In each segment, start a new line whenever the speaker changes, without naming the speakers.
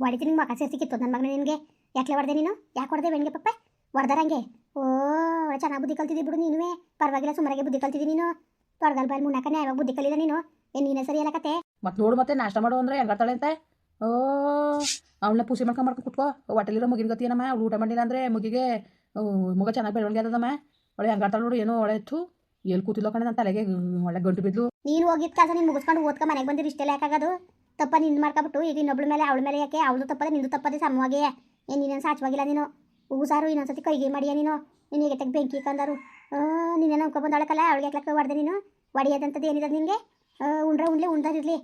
ಹೊಡಿತೀನಿ ನಿಂಗೆ ಮಕ ಸೇರ್ಸಿಕ್ಕಿತ್ತು ನನ್ನ ಮಗನ ನಿನಗೆ. ಯಾಕೆ ಹೊಡೆದೆ ನೀನು? ಯಾಕೆ ಹೊಡೆದೆ ಬೆಣ್ಗೆ ಪಪ್ಪ? ಹೊಡೆದಾರಂಗೆ ಓ ಒಳ್ಳೆ ಚೆನ್ನಾಗಿ ಬುದ್ಧಿ ಕಲ್ತಿದ್ದಿ ಬಿಡು ನೀನುವೇ. ಪರವಾಗಿಲ್ಲ ಸುಮಾರಾಗೆ ಬುದ್ಧಿ ಕಲ್ತಿದ್ದಿ ನೀನು. ತೊಡಗಲ್ ಬಾಯಿ ಮುನ್ನಕನೇ ಯಾವಾಗ ಬುದ್ಧಿ ಕಲಿದ ನೀನು? ಏನು ನೀನೇ ಸರಿ ಎಲ್ಲ ಕತೆ?
ಮತ್ತೆ ನೋಡು ಮತ್ತೆ ನಾಷ್ಟ ಮಾಡು ಅಂದ್ರೆ ಹೆಂಗಾಡ್ತಾಳೆ ಅಂತ? ಓ ಅವಳನ್ನ ಪೂಸಿ ಮಾಡ್ಕೊಂಡು ಮಾಡ್ಕೊಂಡು ಕುತ್ಕೋ. ಹೊಟ್ಟೆಲಿರೋ ಮುಗಿನ ಗತಿ ಏನಮ್ಮ? ಅವಳು ಊಟ ಮಾಡಿಲ್ಲ ಅಂದ್ರೆ ಮುಗಿಗೆ ಮುಗ ಚೆನ್ನಾಗಿ ಬೆಳವಣಿಗೆ ಅದಮ್ಮ ಒಳ್ಳೆ ಹೆಂಗಾಡ್ತಾಳೆ ನೋಡು ಏನೋ ಒಳ್ಳೆ ಇತ್ತು ಎಲ್ಲಿ ಕೂತಿಲ್ಲ ಕಣೆ ನನ್ನ ತಲೆಗೆ ಒಳ್ಳೆ ಗಂಟು ಬಿದ್ದು
ನೀನು ಹೋಗಿದ್ದ ಕೆಲಸ ನೀನು ಮುಗಿಸ್ಕೊಂಡು ಓದ್ಕೊ ಮನೆಗೆ ಬಂದಿರಿ ಇಷ್ಟೆಲ್ಲ ಯಾಕಾಗೋದು? ತಪ್ಪ ನಿಂದು ಮಾಡ್ಕೊಬಿಟ್ಟು ಈಗ ಇನ್ನೊಬ್ಳ ಮೇಲೆ, ಅವಳ ಮೇಲೆ ಯಾಕೆ? ಅವಳು ತಪ್ಪದೆ ನಿಂದು ತಪ್ಪದೆ ಸಮವಾಗಿ. ಏನು ನೀನೇನು ಸಾಚವಾಗಿಲ್ಲ ನೀನು? ಹೂಸಾರು ಇನ್ನೊಂದ್ಸತಿ ಕೈಗೆ ಮಾಡಿಯ ನೀನು? ನೀನು ಈಗ ತೆಗೆ ಬೆಂಕಿ ಕಂದರು? ನೀನೇನು ನಂಬ್ಕೊ ಬಂದವಳಕಲ್ಲ ಅವಳಿಗೆ ಯಾಕೆ ಹೊಡೆದೆ ನೀನು? ಹೊಡೆಯೋದಂಥದ್ದು ಏನಿದೆ ನಿನಗೆ? ಉಂಡ್ರೆ ಉಂಡ್ಲೆ ಉಂಡದಿರಲಿ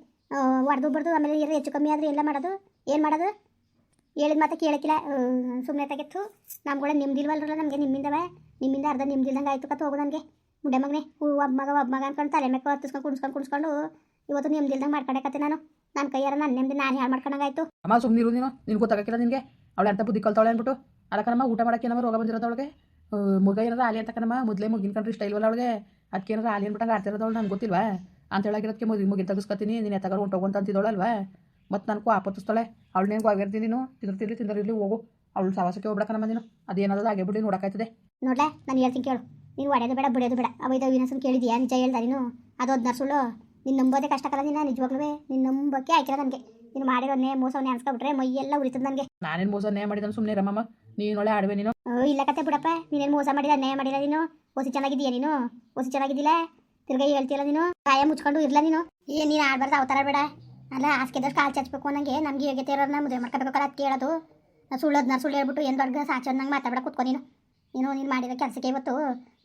ಹೊಡೆದು ಬರ್ದು ಆಮೇಲೆ ಎಲ್ಲ ಹೆಚ್ಚು ಕಮ್ಮಿ ಆದರೆ ಎಲ್ಲ ಮಾಡೋದು? ಏನು ಮಾಡೋದು? ಹೇಳಿದ ಮಾತು ಕೇಳಕ್ಕಿಲ್ಲ ಸುಮ್ಮನೆ ತೆಗೆತ್ತು. ಕೂಡ ನಿಮ್ದಿಲ್ವಲ್ರಲ್ಲ, ನಮಗೆ ನಿಮ್ಮಿಂದವೇ. ನಿಮ್ಮಿಂದ ಅರ್ಧ ನಿಮ್ದಿಲ್ದಂಗೆ ಆಯ್ತು ಕತ್ತು ಹೋಗು ನನಗೆ. ಮುಂಡೆ ಮಗನೇ ಹೂ ಒಬ್ಬ ಮಗ ಒಬ್ಬ ಮಗ ಅನ್ಕೊಂಡು ತಲೆ ಮೇಲೆ ಹತ್ತಿಸ್ಕೊಂಡು ಕುಣಿಸ್ಕೊಂಡು ಕುಣಿಸ್ಕೊಂಡು ಇವತ್ತು ನಿಮ್ದಿಲ್ದಂಗೆ ಮಾಡ್ಕೊಂಡಕತ್ತೆ ನಾನು. ನನ್ನ ಕೈಯಾರ ನನ್ನ ನೆಮ್ಮದಿ ನಾನು ಹಾಳು ಮಾಡ್ಕೊಂಡಂಗಾಯ್ತು.
ಅಮ್ಮ ಸುಮ್ಮನಿರು ನೀನು. ನಿನ್ ಗೊತ್ತಾಗಕ್ಕಿಲ್ಲ ನಿನಗೆ. ಅವಳು ಎಂತ ಬುದ್ಧಿ ಕಲ್ತಾಳೆ ಅಂದ್ಬಿಟ್ಟು ಅದಕ್ಕನಮ್ಮ ಊಟ ಮಾಡೋಕೆ ಏನಮ್ಮ ರೋಗ ಬಂದಿರೋದವಳಿಗೆ ಮಗ ಏನಾರ ಆಲಿ ಅಂತ ಕಣಮ್ಮ ಮೊದಲೇ ಮುಗಿನ ಕಂಡ್ರೆ ಇಷ್ಟ ಇಲ್ವಲ್ಲ ಅವಳಿಗೆ? ಅದಕ್ಕೆ ಏನಾರ ಆಲಿ ಅಂದ್ಬಿಟ್ಟಂಗೆ ಆಡ್ತಿರೋದವಳು ನಂಗೆ ಗೊತ್ತಿಲ್ವಾ? ಅಂತ ಹೇಳಾಗಿರೋದಕ್ಕೆ ಮುಗಿ ಮುಗಿನ ತೆಗಿಸ್ಕೊತೀನಿ. ನೀನು ಎತ್ತಗಾರ ಹೊಂಟೋಗು ಅಂತಿದ್ದವಳಲ್ವಾ ಮತ್ತು ನನಗೂ ಆಪತ್ತಿಸ್ತಾಳೆ ಅವಳನ್ನೇನು ಆಗಿರ್ತೀನಿ ನೀನು. ತಿಂದಿರ್ತಿರ್ಲಿ ತಿಂದಿರಲಿ ಹೋಗು. ಅವಳು ಸವಾಸಕ್ಕೆ ಹೋಗ್ಬಿಡಕನಮ್ಮ ನೀನು. ಅದೇನಾದ್ರು ಆಗೇ ಬಿಡಿ ನೋಡೋಕ್ಕಾಯ್ತದೆ.
ನೋಡ್ಲೆ ನಾನು ಹೇಳ್ತೀನಿ ಕೇಳು. ನೀನು ಒಡೆಯೋದು ಬೇಡ ಬಿಡೋದು ಬೇಡ. ಅವೈದ ವಿನಸನ್ ಕೇಳಿದ್ಯಾ? ನಿಜ ಹೇಳ್ದ ನೀನು? ಅದು ಹದಿನಾರು ಸುಳ್ಳು. ನೀನು ನಂಬೋದೇ ಕಷ್ಟ ಕಲ ನಿನ್ನ ನಿಜವಾಗ್ಲೂ ನೀನು ನಂಬಕ್ಕೆ ಆಯ್ತಿಲ್ಲ ನನಗೆ. ನೀನು ಮಾಡಿರೋನೇ ಮೋಸವನ್ನೇ ಅನ್ಸ್ಕೊಬಿಟ್ರೆ ಎಲ್ಲ ಉರಿತದ ನನಗೆ.
ನಾನೇನು ಮೋಸ ನ್ಯಾಯ ಮಾಡಿದ್ದಾನೆ ಸುಮ್ಮನೆ ರಮ್ಮಮ್ಮ ನೀನು ಒಳ್ಳೆ ಆಡುವೆ ನೀನು.
ಇಲ್ಲ ಕತೆ ಬಿಡಪ್ಪ ನೀನೇನು ಮೋಸ ಮಾಡಿದ ನೇ ಮಾಡಿಲ್ಲ ನೀನು. ಹೊಸಿ ಚೆನ್ನಾಗಿದೀಯ ನೀನು? ಹೊಸಿ ಚೆನ್ನಾಗಿದ್ದಿಲ್ಲ ತಿರ್ಗಾ ಹೇಳ್ತಿಲ್ಲ ನೀನು? ಕಾಯ ಮುಚ್ಕೊಂಡು ಇರಲ್ಲ ನೀನು. ಏನ್ ನೀನು ಆಡ್ಬಾರ್ದು ಅವತಾರ ಬೇಡ. ಅಲ್ಲ ಹಾಸ್ಗೆದಷ್ಟು ಕಾಲು ಚಚ್ಬೇಕು ಅನ್ನಂಗೆ ನಮಗೆ ಯೋಗ್ಯತೆ ಇರೋರನ್ನ ಮದುವೆ ಮಾಡ್ಕೋಬೇಕಲ್ಲ ಅದು ಕೇಳೋದು ನಾ ಸುಳ್ಳು ಹೇಳ್ಬಿಟ್ಟು ಏನು ದೊಡ್ಡ ಸಾಚನ್ನಂಗೆ ಮಾತಾಡ ಕುತ್ಕೊ ನೀನು. ನೀನು ನೀನು ಮಾಡಿರೋ ಕೆಲಸಕ್ಕೆ ಇವತ್ತು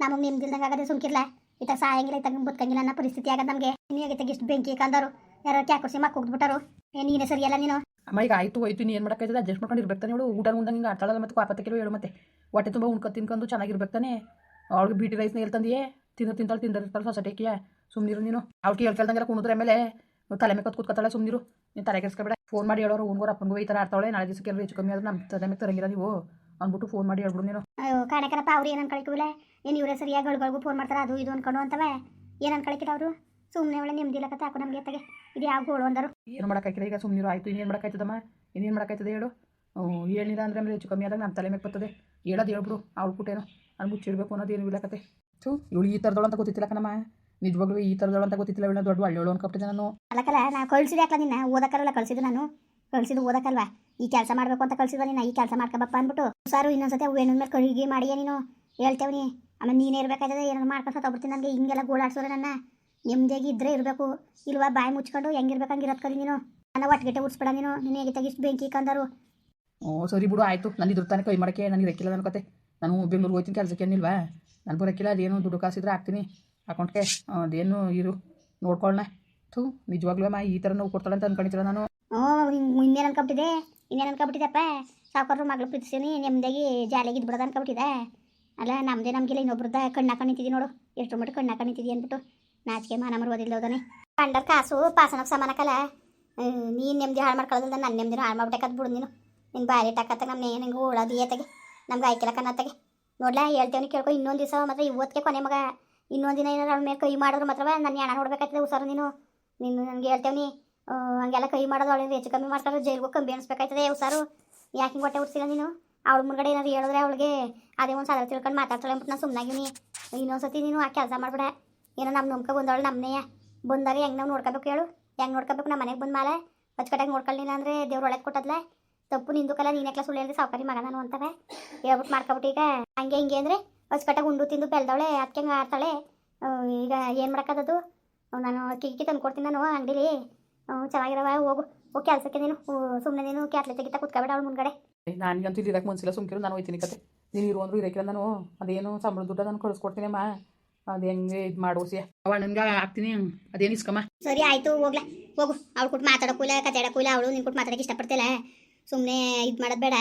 ನಮಗೆ ನಿಮ್ದಿಲ್ದಂಗೆ ಆಗೋದೇ ಸುಮ್ಕಿರ್ಲ? ಇತ್ತ ಸಾಯಂಗಿಲ್ಲ ಇತ್ತ ಬದುಕಂಗಿಲ್ಲ ಅನ್ನೋ ಪರಿಸ್ಥಿತಿ ಆಗದ ನಮಗೆ. ನೀನು ಯೋಗ್ಯತೆಗೆ ಇಷ್ಟು ಬೆಂಕಿ ಕಂದರು ಯಾರು ಕ್ಯಾಕುರ್ಸಿ ಮಕ್ಕ ಹೋಗ್ಬಿಟ್ಟಾರು? ಏ, ನೀನೇ ಸರಿಯಲ್ಲ ನೀನು?
ಅಮ್ಮ, ಈಗ ಆಯ್ತು, ಹೋಯ್ತು, ನೀನು ಏನು ಮಾಡೋಕ್ಕಾಯ್ತದೆ? ಅಡ್ಜಸ್ಟ್ ಮಾಡ್ಕೊಂಡು ಇರ್ಬೇಕು ತಾನೆ ಹೇಳು ಊಟ ಉಂಡ ಹಿಂಗೆ ಆಡ್ತಾಳಲ್ಲ ಮತ್ತೆ ಪಾಪತ್ತೆ ಕೆಲವು ಹೇಳು ಮತ್ತೆ. ಹೊಟ್ಟೆ ತುಂಬ ಉಣ್ಕೊ ತಿನ್ಕೊಂಡು ಚೆನ್ನಾಗಿರ್ಬೇಕು ತಾನೆ. ಅವಳಿಗೆ ಬೀಟಿ ರೈಸ್ನ ಹೇಳ್ತಂದಿಯೇ ತಿಂದು ತಿಂತಾಳೆ ತಿಂದಿರ್ತಾಳೆ ಸೊಸೈಟಿಗೆ ಸುಮ್ನಿರು ನೀನು. ಅವ್ಳಿಗೆ ಹೇಳ್ತಂದಂಗೆಲ್ಲ ಕುಣಿದ್ರೆ ಆಮೇಲೆ ತಲೆ ಮೇಲೆ ಕತ್ ಕೂತ್ಕೊತಾಳೆ ಸುಮ್ಮನಿರು ನೀನು ತಲೆ ಕೆಸ್ಕೊಬೇಡ ಫೋನ್ ಮಾಡಿ ಹೇಳೋರು ಉಣ್ಗೋರು ಅಪ್ಪನಿಗೂ ಈ ಥರ ಆಡ್ತಾಳೆ. ನಾಳೆ ದಿವಸಕ್ಕೆ ಹೆಚ್ಚು ಕಮ್ಮಿ ಆದ್ರೆ ನಮ್ಮ ತಲೆ ಮೇಲೆ ತರಂಗಿಲ್ಲ ನೀವು. ಅಂದ್ಬಿಟ್ಟು ಫೋನ್ ಮಾಡಿ ಹೇಳ್ಬಿಡು ನೀನು.
ಅಯ್ಯೋ ಕಾಣಕರಪ್ಪ ಅವ್ರು ಏನು ಅನ್ಕೊಳಕಿಲ್ಲ ಏನು ಇವರೇ ಸರಿಯಾಗಿ ಗಳಿಗಳಿಗೂ ಫೋನ್ ಮಾಡ್ತಾರೆ ಅದು ಇದು ಅನ್ಕೊಂಡು ಅಂತವೆ? ಏನು ಅನ್ಕೊಳಕಿಲ್ಲ ಅವರು? ಸುಮ್ಮನೆ ಒಳ್ಳೆ ನೆಮ್ಮದಿಲ್ಲ ಕತೆ ಹಾಕು ನಮಗೆ ತಗೆ ಇದು ಯಾವ ಗೋಳು ಅಂದರು?
ಏನು ಮಾಡೋಕ್ಕಾಯ್ತದೆ ಈಗ ಸುಮ್ಮನಿರು ಆಯಿತು ಇನ್ನೇನು ಮಾಡೋಕ್ಕಾಯ್ತದಮ್ಮ? ಇನ್ನೇನು ಮಾಡೋಕ್ಕಾಯ್ತದೆ ಹೇಳು? ಹೇಳಿದ ಅಂದರೆ ಆಮೇಲೆ ಹೆಚ್ಚು ಕಮ್ಮಿ ಆದಾಗ ನಮ್ಮ ತಲೆ ಮೇಲೆ ಬರ್ತದೆ. ಹೇಳೋದು ಹೇಳ್ಬಿಡು ಅವ್ಳು ಕೂಟೇನು. ಅಲ್ಲಿ ಮುಚ್ಚಿಡ್ಬೇಕು ಅನ್ನೋದು ಏನು ಇಲ್ಲ ಕತೆ. ಥೂ ಇವಳು ಈ ಥರದವಳು ಅಂತ ಗೊತ್ತಿತ್ತಿಲ್ಲ ಕಣಮ್ಮ. ನಿಜವಾಗ್ಲೂ ಈ ಥರದವಳು ಅಂತ ಗೊತ್ತಿತ್ತಿಲ್ಲ ಇವಳು ದೊಡ್ಡ ಒಳ್ಳೆಯವಳು ಅನ್ಕೊಬಿಟ್ಟಿದ್ದೆ ನಾನು.
ಅಲ್ಲಕಲ್ಲ ನಾ ಕಳ್ಸಿದೆ ಯಾಕಲ್ಲ ನಿನ್ನ? ಓದಕ್ಕಲ್ಲ ಕಳಿಸಿದ್ದು ನಾನು. ಕಳ್ಸಿದ್ದು ಓದಕ್ಕಲ್ವಾ? ಈ ಕೆಲಸ ಮಾಡಬೇಕು ಅಂತ ಕಳ್ಸಿದ್ವ ನೀನು? ಈ ಕೆಲಸ ಮಾಡ್ಕೊಬಪ್ಪ ಅಂದ್ಬಿಟ್ಟು ಸಾರು ಇನ್ನೊಂದ್ಸತಿ ಅವು ಏನೊಂದ್ ಮೇಲೆ ಕಳಿಗೆ ಮಾಡಿಯ ನೀನು. ಹೇಳ್ತೇವ್ನಿ ಆಮೇಲೆ ನೀನು ಇರಬೇಕಾದ್ರೆ ಏನಾದ್ರು ಮಾಡ್ಕೊಂಡು ಸತ್ತೋಗ್ಬಿಡ್ತೀನಿ ನನಗೆ. ಹಿಂಗೆಲ್ಲ ಗೋಳಾಡ್ಸೋರೆ ನನ್ನ. ನೆಮ್ಮದಿಯಾಗಿ ಇದ್ರೆ ಇರಬೇಕು. ಇಲ್ವಾ ಬಾಯಿ ಮುಚ್ಕೊಂಡು ಹೆಂಗಿರ್ಬೇಕು ಹಂಗಿರೋದು ಕಲಿ ನೀನು. ನನ್ನ ಒಟ್ಟಿಗೆ ಉಡ್ಸ್ಬೇಡ ನೀನು. ನೀನು ಹೇಗೆ ತೆಗಿಷ್ಟು ಬೆಂಕಿ ಕಂದರು.
ಓ, ಸರಿ ಬಿಡು, ಆಯಿತು. ನಾನು ಇದ್ರ ತನಕ ಕೈ ಮಾಡೋಕ್ಕೆ ನನಗೆ ರೆಕ್ಕಿಲ್ಲ ನನ್ನ ಕತೆ. ನಾನು ಬೆಂಗ್ಳೂರಿಗೆ ಹೋಗ್ತೀನಿ ಕೆಲಸಕ್ಕೆ, ಏನಿಲ್ವಾ? ನಾನು ಬರೋಕ್ಕಿಲ್ಲ ಅದೇನು ದುಡ್ಡು ಕಾಸಿದ್ರೆ ಹಾಕ್ತೀನಿ. ಅಕೌಂಟ್ಗೆ, ಅದೇನು ಇರು. ನೋಡ್ಕೊಳ್ಳೋಣ ಥೂ, ನಿಜವಾಗ್ಲೂ ಅಮ್ಮ, ಈ ಥರ ನೋವು ಕೊಡ್ತಾಳೆ ಅಂತ ಅನ್ಕೊಂಡಿದ್ದಿಲ್ಲ ನಾನು?
ಹ್ಞೂ ಇನ್ನೇನು ಅನ್ಕೊಬಿಟ್ಟಿದೆ ಇನ್ನೇನು ಅನ್ಕೊಬಿಟ್ಟಿದೆಪ್ಪ. ಸಾವುಕಾರರು ಮಗಳು ಪ್ರೀತಿಸಿನಿ ನೆಮ್ಮದಿಯಾಗಿ ಜಾಲಿಗೆ ಇದ್ಬಿಡೋದು ಅನ್ಕೊಬಿಟ್ಟಿದೆ. ಅಲ್ಲ ನಮ್ಮದೇ ನಮಗೆಲ್ಲ ಇನ್ನೊಬ್ರದ ಕಣ್ಣು ಹಾಕೊಂಡು ನೋಡು ಎಷ್ಟು ಮಟ್ಟ ಕಣ್ಣು ಹಾಕೊಂಡು ಅಂದ್ಬಿಟ್ಟು ನಾಚಿಕೆ ಮಾನ ಮರುವುದಿಲ್ಲೋದನೆ ಕಂಡರ್ ಕಾಸು ಪಾಸನಕ್ಕೆ ಸಮಾನಕ್ಕಲ್ಲ. ನೀನು ನೆಮ್ಮದಿ ಹಾಳು ಮಾಡ್ಕೊಳ್ಳೋದ್ರಿಂದ ನನ್ನ ನೆಮ್ಮದಿನ ಹಾಳು ಮಾಡ್ಬೇಕಾದ್ ಬಿಡು ನೀನು. ನಿನ್ನ ಬಾರಿ ಟಕ್ಕತ್ತ ನಮ್ಮ ನಂಗೆ ಉಳೋದು ಏತಗೆ. ನಮ್ಗೆ ಆಯ್ಕೆಲ್ಲ ಕನ್ನತ್ತಗೆ ನೋಡ್ಲಾ, ಹೇಳ್ತೇವನಿ ಕೇಳ್ಕೊ, ಇನ್ನೊಂದು ದಿವಸ ಮಾತ್ರ ಇವತ್ತಿಗೆ ಕೊನೆ ಮಗ. ಇನ್ನೊಂದು ದಿನ ಏನಾರು ಮೇಲೆ ಕೈ ಮಾಡಿದ್ರು ಮಾತ್ರ ನನ್ನ ಹಣ ನೋಡ್ಬೇಕಾಗ್ತದೆ, ಹುಷಾರು ನೀನು. ನೀನು ನನಗೆ ಹೇಳ್ತೇವನಿ ಹಂಗೆಲ್ಲ ಕೈ ಮಾಡೋದು ಅವಳಿಂದ ಹೆಚ್ಚು ಕಮ್ಮಿ ಮಾಡ್ತಾರೆ ಜೈಲ್ಗೆ ಕಂಬಿ ಅನ್ಸ್ಬೇಕಾಯ್ತದೆ ಸಾರು. ಯಾಕೆ ಹಿಂಗೆ ಹೊಟ್ಟೆ ಉಡ್ಸಿಲ್ಲ ನೀನು? ಅವಳ ಮುಂದ್ಗಡೆ ಏನಾದ್ರು ಹೇಳಿದ್ರೆ ಅವಳಿಗೆ ಅದೇ ಒಂದು ಸಾಲ ತಿಳ್ಕೊಂಡು ಮಾತಾಡ್ತಾಳೆ ಅಂದ್ಬಿಟ್ಟು ನಾನು ಸುಮ್ಮನಾಗಿನಿ ಇನ್ನೊಂದ್ಸತಿ ನೀನು ಆ ಕೆಲಸ ಮಾಡ್ಬೇಡ. ಏನೋ ನಮ್ಮ ನಂಬ್ಕೊ ಬಂದವಳು ನಮ್ಮನೆಯ ಬಂದಾಗ ಹೆಂಗೆ ನಾವು ನೋಡ್ಕೋಬೇಕು ಹೇಳು? ಹೆಂಗೆ ನೋಡ್ಕೋಬೇಕು ನಮ್ಮ ಮನೆಗೆ ಬಂದ ಮೇಲೆ ಅಚ್ಚುಕಟ್ಟಾಗಿ ನೋಡ್ಕೊಳ್ಳಿಲ್ಲ ಅಂದರೆ ದೇವ್ರ ಒಳಗೆ ಕೊಟ್ಟದ್ಲೆ? ತಪ್ಪು ನಿಂದುಕಲ್ಲ ನೀನೇ ಕ್ಲಾಸ್ ಸುಳ್ಳು ಸಾವುಕಾರಿ ಮಗ ನಾನು ಅಂತವೆ. ಹೇಳ್ಬಿಟ್ಟು ಮಾಡ್ಕೊಬಿಟ್ಟು ಈಗ. ಹಂಗೆ ಹಿಂಗೆ ಅಂದರೆ ಅಚ್ಚುಕಟ್ಟಾಗಿ ಉಂಡು ತಿಂದು ಬೆಳ್ದವಳೆ ಅದಕ್ಕೆ ಹಂಗೆ ಆಡ್ತಾಳೆ. ಈಗ ಏನು ಮಾಡೋಕ್ಕದದು ನಾನು ಕಿಕ್ಕಿ ತಂದು ಕೊಡ್ತೀನಿ ನಾನು ಅಂಗಡಿಲಿ. ಚೆನ್ನಾಗಿರವ ಹೋಗು. ಹೋಗಿ ಕೆಲಸಕ್ಕೆ ನೀನು. ಸುಮ್ಮನೆ ನೀನು ಕ್ಯಾಟ್ಲೆ ತೆಗಿತಾ ಕುತ್ಕೋಬೇಡ ಅವಳು ಮುಂದ್ಗಡೆ.
ನನಗಂತೂ ಇಲ್ಲಿ ಇರಕ್ಕೆ ಮನ್ಸಿಲ್ಲ ಸುಮ್ಕಿರು ನಾನು ಹೋಯ್ತೀನಿ ಕತೆ. ನೀನು ಇರು ಅಂದ್ರು ಇರಕ್ಕಿಲ್ಲ ನಾನು. ಅದೇನು ಸಂಬಳ ದುಡ್ಡು ನಾನು ಕಳಿಸ್ಕೊಡ್ತೀನಿ ಅಮ್ಮ. ಅದು ಹೆಂಗೆ ಇದು ಮಾಡೋಸಿ ಅವಳು ನನ್ಗೆ ಹಾಕ್ತೀನಿ. ಅದೇನು ಇಸ್ಕಮ್ಮ?
ಸರಿ ಆಯ್ತು ಹೋಗ್ಲಾ. ಹೋಗು. ಅವಳು ಕೊಟ್ಟು ಮಾತಾಡೋಕ್ಕೂ ಇಲ್ಲ ಕತ್ತಾಡಕ್ಕೂ ಇಲ್ಲ ಅವಳು ನಿನ್ ಕೊಟ್ಟು ಮಾತಾಡಕ್ಕೆ ಇಷ್ಟಪಡ್ತಿಲ್ಲ. ಸುಮ್ಮನೆ ಇದು ಮಾಡೋದು ಬೇಡ.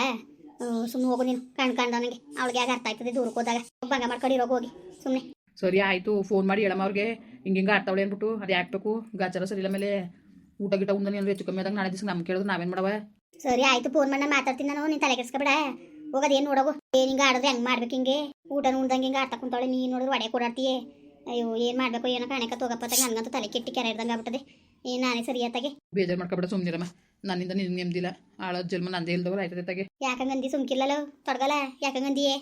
ಸುಮ್ಮನೆ ಹೋಗು ನೀನು. ಕಣ್ ನನಗೆ ಅವಳಿಗೆ ಯಾಕೆ ಅರ್ಥ ಆಯ್ತದೆ ದೂರಕ್ಕೆ ಹೋದಾಗ. ಭಂಗ ಮಾಡ್ಕೊಂಡು ಹೋಗಿ. ಸುಮ್ಮನೆ
ಸರಿ ಆಯಿತು. ಫೋನ್ ಮಾಡಿ ಹೇಳಮ್ಮ ಅವ್ರಿಗೆ. ಹಿಂಗೆ ಹಿಂಗೆ ಆಡ್ತಾವಳೆ ಅಂದ್ಬಿಟ್ಟು. ಅದು ಹಾಕ್ಬೇಕು ಗಾಚಾರ ಸರಿ ಇಲ್ಲ ಮೇಲೆ ಊಟ ಗಿಟ ಉಂದನಿ ಅಂದ್ರೆ ಹೆಚ್ಚು ಕಮ್ಮಿ ಆದಾಗ ನಾಳೆ ದಿವಸ ನಮ್ಗೆ ಕೇಳಿದ್ರೆ ನಾವೇನು ಮಾಡವ?
ಸರಿ ಆಯ್ತು ಫೋನ್ ಮಾಡಿ ಮಾತಾಡ್ತೀನಿ ನಾನು ನೀನು ತಲೆ ಕೆಡ್ಸ್ಕೊಬೇಡ. ಹೋಗೋದು ಏನು ನೋಡೋಗು? ಏನು ಹಿಂಗೆ ಆಡಿದ್ರೆ ಹೆಂಗೆ ಮಾಡ್ಬೇಕು ಹಿಂಗೆ? ಊಟ ಉಣ್ದಂಗೆ ಹಿಂಗೆ ಆಡ್ತಾ ಕುಂತಾಳೆ ನೀನು ನೋಡಿದ್ರೆ ಒಡೆ ಕೊಡಾಡ್ತೀಯೇ. ಅಯ್ಯೋ ಏನು ಮಾಡಬೇಕು ಏನೋ ಕಾಣಕ ಹೋಗಪ್ಪ ನನಗಂತೂ ತಲೆ ಕೆಟ್ಟಿ ಕೆರೆ ಹಿಡ್ದಂಗೆ ಆಗ್ಬಿಟ್ಟದೆ. ಏನು ನಾನೇ ಸರಿ ಆತಾಗೆ
ಬೇಜಾರು ಮಾಡ್ಕೊಬೇಡ ಸುಮ್ಮನಿರಮ್ಮ ನನ್ನಿಂದ ನಿನ್ ನೆಮ್ಮದಿಲ್ಲ ಆಳ ಜನ್ಮ ನಂದೇ ಇಲ್ದವ್ರು ಆಯ್ತದೆ ತಗೆ
ಯಾಕಂಗಂದಿ ಸುಮ್ಕಿಲ್ಲಲ್ಲ ತೊಡಗಲ್ಲ? ಯಾಕಂಗಂದಿಯೇ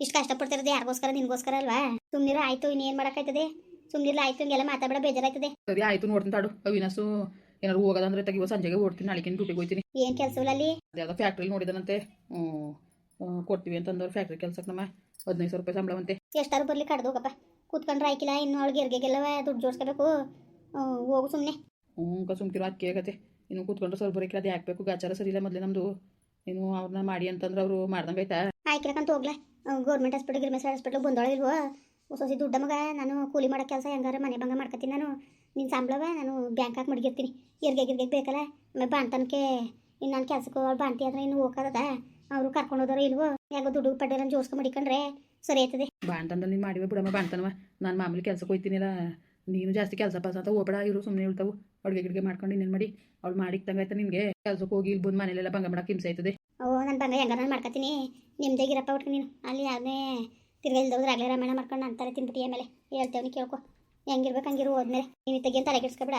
ಇಷ್ಟು ಕಷ್ಟಪಡ್ತಿರೋದು ಯಾರಿಗೋಸ್ಕರ ನಿನ್ಗೋಸ್ಕರ ಅಲ್ವಾ? ಸುಮ್ನಿರ ಆಯ್ತು ಇನ್ನೇನು ಮಾಡೋಕ್ಕಾಯ್ತದೆ? ಸುಮ್ನಿರ್ಲ ಆಯ್ತು ಹಿಂಗೆಲ್ಲ ಮಾತಾಡ ಬೇಜಾರಾಯ್ತದೆ.
ಸರಿ ಆಯ್ತು ನೋಡ್ತೀನಿ ತಾಡು ಅವಿನಾಸು ಏನಾರು ಹೋಗೋದಂದ್ರೆ ತೆಗಿವ ಸಂಜೆಗೆ ಓಡ್ತೀನಿ ನಾಳೆಗೆ ಡ್ಯೂಟಿಗೆ ಹೋಗ್ತೀನಿ
ಏನ್ ಕೆಲಸ ಅಲ್ಲಿ
ಫ್ಯಾಕ್ಟ್ರಿಲಿ ನೋಡಿದನಂತೆ. ಕೊಡ್ತೀವಿ ಅಂತಂದ್ರೆ ಫ್ಯಾಕ್ಟ್ರಿ ಕೆಲ್ಸಕ್ಕೆ ನಮ್ಮ ಹದಿನೈದು ಸಾವಿರ ರೂಪಾಯಿ ಸಂಬಳವಂತೆ.
ಎಷ್ಟಾರು ಬರ್ಲಿ ಕಡ್ದು ಹೋಗಪ್ಪ. ಕೂತ್ಕೊಂಡ್ರೆ ಆಯ್ಕಿಲ್ಲ ಇನ್ನು ಅವಳಿಗೆ ಇರ್ಗೆಗೆಲ್ಲವ ದುಡ್ಡು ಜೋಡಿಸ್ಕೋಬೇಕು. ಹೋಗು ಸುಮ್ಮನೆ
ಹ್ಞೂ ಸುಮ್ಕಿರೋ ಅದಕ್ಕೆ ಆಗತ್ತೆ. ಇನ್ನು ಕೂತ್ಕೊಂಡ್ರೆ ಸ್ವಲ್ಪ ಬರೀಕಿಲ್ಲ ಅದು ಹಾಕ್ಬೇಕು ಗಾಚಾರ ಸರಿ ಇಲ್ಲ ಮೊದಲೇ ನಮ್ಮದು ಇನ್ನು ಅವ್ರನ್ನ ಮಾಡಿ ಅಂತಂದ್ರೆ ಅವರು ಮಾಡ್ದಂಗೆ ಆಯ್ತಾ?
ಆಯ್ಕಿರಕಂತ ಹೋಗ್ಲಾ. ಗೌರ್ಮೆಂಟ್ ಹಾಸ್ಪಿಟಲ್ ಗಿರ್ಮೆಸ್ ಹಾಸ್ಪಿಟಲ್ ಬಂದೊಳಗಿಲ್ವೋ ಹೊಸ ದುಡ್ಡ ಮಗ ನಾನು ಕೂಲಿ ಮಾಡೋ ಕೆಲಸ ಹೆಂಗಾರ ಮನೆ ಭಂಗ ಮಾಡ್ಕತ್ತೀನಿ ನಾನು. ನಿನ್ನ ಸಂಬಳವ ನಾನು ಬ್ಯಾಂಕ್ ಹಾಕಿ ಮಡಗಿರ್ತೀನಿ. ಇರ್ಗೆ ಗಿರ್ಗೆ ಬೇಕಲ್ಲ ಆಮೇಲೆ ಬಾಣ್ತನಕ್ಕೆ ಇನ್ನು ನಾನು ಕೆಲಸಕ್ಕೆ ಅವ್ಳು ಬಾಣ್ತಿ ಆದ್ರೆ ಇನ್ನು ಹೋಗೋದ ಅವರು ಕರ್ಕೊಂಡು ಹೋದವ್ರು ಇಲ್ವೋ? ಯಾಕೋ ದುಡ್ಡು ಪಡ್ಡೆಲ್ಲ ಜೋಸ್ಕೊಂಡು ಮಡಿಕೊಂಡ್ರೆ ಸರಿ ಆಯ್ತದೆ.
ಬಾಣ್ತನ ನೀನು ಮಾಡಿವೆ ಬಿಡಮ್ಮ ಬಾಣ್ತನವ. ನಾನು ಮಾಮೂಲಿ ಕೆಲಸಕ್ಕೆ ಹೋಗ್ತೀನಿಲ್ಲ ನೀನು ಜಾಸ್ತಿ ಕೆಲಸ ಪಾಸ ಅಂತ ಹೋಗ್ಬೇಡ ಇವರು ಸುಮ್ಮನೆ ಇರ್ತಾವು ಅಡುಗೆ ಗಿಡ್ಗೆ ಮಾಡ್ಕೊಂಡು ಇನ್ನೇನು ಮಾಡಿ. ಅವ್ಳು ಮಾಡಿ ಆಯ್ತಾ ನಿನಗೆ. ಕೆಲಸಕ್ಕೆ ಹೋಗಿ ಇಲ್ಲಿ ಬಂದು ಮನೇಲೆಲ್ಲ ಭಂಗ ಮಾಡಕ್ಕೆ ಹಿಂಸೆ ಆಯ್ತದೆ.
ಓ ನನ್ನ ಬಂಗ ಹೆಂಗಾರ ನಾನು ಮಾಡ್ಕೊತೀನಿ ನಿಮ್ದೇಗಿರಪ್ಪ ಉಟ್ಕೊಂಡು ನೀನು. ಅಲ್ಲಿ ಯಾವುದೇ ತಿರ್ಗಿಲ್ದವ್ರು ಆಗಲೇ ರಾಮಾಯಣ ಮಾಡ್ಕೊಂಡು ಅಂತಾರೆ ತಿನ್ಬಿಟ್ಟು ಆಮೇಲೆ. ಹೇಳ್ತೇವೆ ಕೇಳ್ಕೊ. ಹೆಂಗಿರ್ಬೇಕು ಹಂಗಿರು ಹೋದ್ಮೇಲೆ ನೀನು ತೆಗಿಯನ್ ತಲೆ ಕೆಡ್ಸ್ಕೊಬೇಡ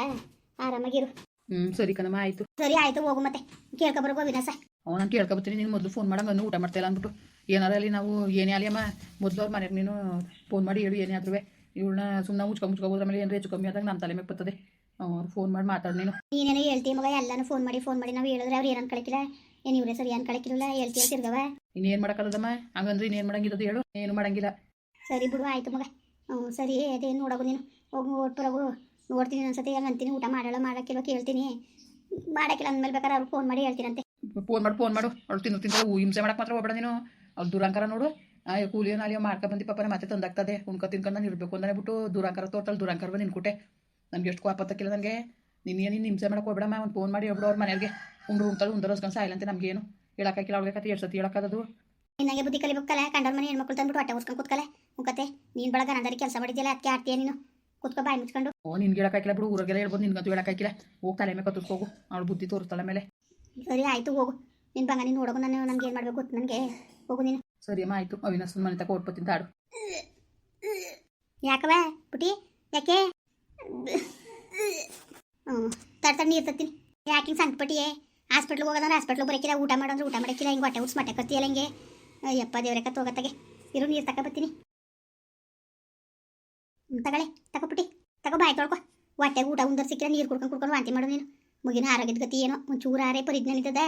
ಆರಾಮಾಗಿರು.
ಹ್ಮ್ ಸರಿ ಕಣಮ್ಮ ಆಯ್ತು.
ಸರಿ ಆಯ್ತು ಹೋಗು ಮತ್ತೆ. ಕೇಳ್ಕೊಬರ್ಗೋ ವಿನಾಸ
ಅವ ನಾನು ಕೇಳ್ಕೊಬತ್ತೀನಿ ನೀನು ಮೊದಲು ಫೋನ್ ಮಾಡಂಗ ಊಟ ಊಟ ಮಾಡ್ತಾಯಿಲ್ಲ ಅಂದ್ಬಿಟ್ಟು. ಏನಾರ ಅಲ್ಲಿ ನಾವು ಏನೇ ಅಲ್ಲಿ ಅಮ್ಮ ಮೊದಲು ಅವ್ರ ಮನೆಗೆ ನೀನು ಫೋನ್ ಮಾಡಿ ಹೇಳು ಏನೇ ಆದ್ರೂ ಇವಳನ್ನ ಸುಮ್ಮನೆ ಮುಚ್ಕೊ ಮುಚ್ಕೋಬೋದ್ರ ಮೇಲೆ ಏನು ಹೆಚ್ಚು ಕಮ್ಮಿ ಆದಾಗ ನಮ್ಮ ತಲೆ ಮೇಲೆ ಬರ್ತದೆ ಅವ್ರು ಫೋನ್ ಮಾಡಿ ಮಾತಾಡ ನೀನು.
ನೀನೇನೋ ಹೇಳ್ತೀವಿ ಮಗ ಎಲ್ಲಾನು ಫೋನ್ ಮಾಡಿ ಫೋನ್ ಮಾಡಿ. ನಾವು ಹೇಳಿದ್ರೆ ಅವ್ರು ಏನು ಅನ್ಕೊಳಕಿಲ್ಲ. ಏನ್ ಇವರೇ ಸರಿ ಅನ್ಕೊಳಕಿಲ್ಲ ಹೇಳ್ತೀವಿ ತಿರ್ಗವ
ಇನ್ನೇನು ಮಾಡೋಕ್ಕಲ್ಲದಮ್ಮ ಹಂಗಂದ್ರೆ ಇನ್ನೇನು ಮಾಡಂಗಿರೋದು ಹೇಳು ಏನು ಮಾಡಂಗಿಲ್ಲ.
ಸರಿ ಬಿಡು ಆಯ್ತು ಮಗ. ಹ್ಞೂ ಸರಿ ಅದೇ ನೋಡೋಗು ನೀನು. ಹೋಗು ಒಟ್ಟುರಗು ನೋಡ್ತೀನಿ ಅನ್ಸತ್ತೆ. ಹಂಗೆ ಅಂತೀನಿ? ಊಟ ಮಾಡಲ್ಲ ಮಾಡೋಕ್ಕಿಲ್ವ ಕೇಳ್ತೀನಿ. ಮಾಡೋಕ್ಕಿಲ್ಲ ಅಂದ್ಮೇಲೆ ಬೇಕಾದ್ರೆ ಅವ್ರು ಫೋನ್ ಮಾಡಿ ಹೇಳ್ತೀನಂತೆ.
ಫೋನ್ ಮಾಡಿ ಫೋನ್ ಮಾಡು. ಅವಳು ತಿನ್ನು ತಿಂತ ಹಿಂಸೆ ಮಾಡಕ್ಕೆ ಮಾತ್ರ ಹೋಗ್ಬೇಡ ನೀನು. ಅವ್ರು ದುರಂಕಾರ ನೋಡು. ಕೂಲಿಯೋ ನಾಲಿಯೋ ಮಾಡ್ಕೊ ಬಂದು ಪಾಪ ಮತ್ತೆ ತಂದಾಗ್ತದೆ. ಉಣ್ಕೊ ತಿನ್ಕೊಂಡು ನಾನು ಇರಬೇಕು ಅಂತಾನೆ ಬಿಟ್ಟು ದುರಂಕಾರ ದೂರಂಕರ ಬಂದು ನಿನ್ಕೊಟ್ಟೆ ನನಗೆ ಎಷ್ಟು ಕೋಪತ್ತಕ್ಕಿಲ್ಲ ನನಗೆ. ನೀನು ಏನು ಹಿಂಸೆ ಮಾಡಕ್ಕೆ ಹೋಗ್ಬೇಡಮ್ಮ ಒಂದು ಫೋನ್ ಮಾಡಿ ಹೇಳ್ಬಿಡು ಅವ್ರ ಮನೆಗೆ. ಉಂಡ್ರು ಉಂಟಲ್ಲ ಉಂದರ ಹೊಸ್ಕೊಂಡು ಸಾಯಿಲ್ಲಂತೆ ನಮಗೇನು. ಹೇಳಕ್ಕಾಗಿಲ್ಲ ಅವ್ಳಿಗೆ ಕತೆ ಎರಡು ಸತಿ ಹೇಳಕ್ಕದು
ನಿನಗೆ ಬುದ್ಧಿ ಕಲಿಬೇಕಲ್ಲ. ಕಂಡವ್ರ ಮನೆ ಹೆಣ್ಮಕ್ಳು ತಂದ್ಬಿಟ್ಟು ಹೊಟ್ಟೆ ಉಸ್ಕೊಂಡು ಕೂತ್ಕಲೆ. ಮುಖತೆ ನೀನು ಬೆಳಗ್ಗೆ ನಂದರಿ ಕೆಲಸ ಮಾಡಿದ್ಯಲ್ಲ ಅದಕ್ಕೆ ಆಡ್ತೀಯ ನೀನು. ಕೂತ್ಕೊ ಬಾಯಿ ಮುಚ್ಕೊಂಡು.
ಓ ನಿನ್ಗೆ ಹೇಳಕ್ಕಾಗಿಲ್ಲ ಬಿಡು ಊರಗೆಲ್ಲ ಹೇಳ್ಬೋದು ನಿನ್ಗಂತೂ ಹೇಳಕ್ಕಾಗಿಲ್ಲ ಹೋಗಿ ತಲೆ ಮೇಲೆ ಕತ್ತಿಸ್ಕೋಗು ಅವಳು ಬುದ್ಧಿ ತೋರಿಸ್ತಾಳೆ ಮೇಲೆ.
ಸರಿ ಆಯ್ತು ಹೋಗು. ನಿನ್ ಬಂಗ ನೀನು ನೋಡೋಗು ನಾನು ನನ್ಗೆ ಏನು ಮಾಡ್ಬೇಕು ಗೊತ್ತು ನನಗೆ? ಹೋಗು ನೀನು.
ಸರಿ ಅಮ್ಮ ಆಯ್ತು. ಅವಿನಾಸನ ಮನೆ ತಕ ಓಡ್ಬತ್ತೀನಿ ತಾಡು
ಯಾಕವ ಪುಟಿ? ಯಾಕೆ? ಹ್ಞೂ ತಡ ನೀರು ತತ್ತೀನಿ. ಯಾಕೆ ಹಿಂಗೆ ಸಂಕಪಟ್ಟಿಯೇ ಹಾಸ್ಪಿಟ್ಲ್ಗೆ ಹೋಗೋದಂದ್ರೆ ಹಾಸ್ಪಿಟ್ಲಿಗೆ ಬರೋಕಿಲ್ಲ ಊಟ ಮಾಡೋಂದ್ರೆ ಊಟ ಮಾಡೋಕ್ಕಿಲ್ಲ ಹಿಂಗೆ ಹೊಟ್ಟೆ ಉಡ್ಸ್ ಮಟ್ಟೆ ಕತ್ತಿಯಲ್ಲ ಹಿಂಗೆ. ಯಪ್ಪ ದೇವ್ರೆ ಕತ್ತು ಹೋಗತ್ತಾಗೆ. ಇರು ನೀರು ತಕ ಬರ್ತೀನಿ. ತಗೊಳ್ಳೆ ತಗೊಬಿಟ್ಟಿ ತಗೋ ಬಾಯ್ ತೊಳ್ಕೊ. ಹೊಟ್ಟೆಗೆ ಊಟ ಉಂದರ್ ಸಿಕ್ಕಿಲ್ಲ ನೀರು ಕುಡ್ಕೊಂಡು ಕುಡ್ಕೊಂಡು ವಾಂತಿ ಮಾಡು ನೀನು. ಮುಗಿನ ಆರೋಗ್ಯದ ಗತಿ ಏನೋ, ಒಂಚೂರು ಆರೇ ಪರಿಜ್ಞಾನ ನಿಂತದ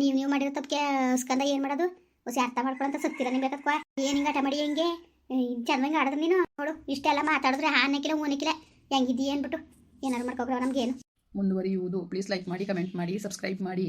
ನೀವು ನೀವು ಮಾಡಿರೋ ತಪ್ಪಿಗೆ ಸ್ಕಂದ ಏನು ಮಾಡೋದು? ಹೊಸ ಅರ್ಥ ಮಾಡ್ಕೊಳಂತ ಸತ್ತಿರ ನಿಮ್ಬೇಕತ್ಕೋ ಏನು ಹಿಂಗೆ ಆಟ ಮಾಡಿ ಹೆಂಗೆ? ಚೆನ್ನಾಗಿ ಆಡೋದು ನೀನು? ನೋಡು, ಇಷ್ಟೆಲ್ಲ ಮಾತಾಡಿದ್ರೆ ಹಾನಕ್ಕಿಲ್ಲ ಮೂನಕ್ಕಿಲ್ಲ ಹೆಂಗಿದ್ದೀಯ ಅಂದ್ಬಿಟ್ಟು ಏನಾರು ಮಾಡ್ಕೊಬ್ರವ ಏನು
ಮುಂದುವರಿಯುವುದು. ಪ್ಲೀಸ್ ಲೈಕ್ ಮಾಡಿ ಕಮೆಂಟ್ ಮಾಡಿ ಸಬ್ಸ್ಕ್ರೈಬ್ ಮಾಡಿ.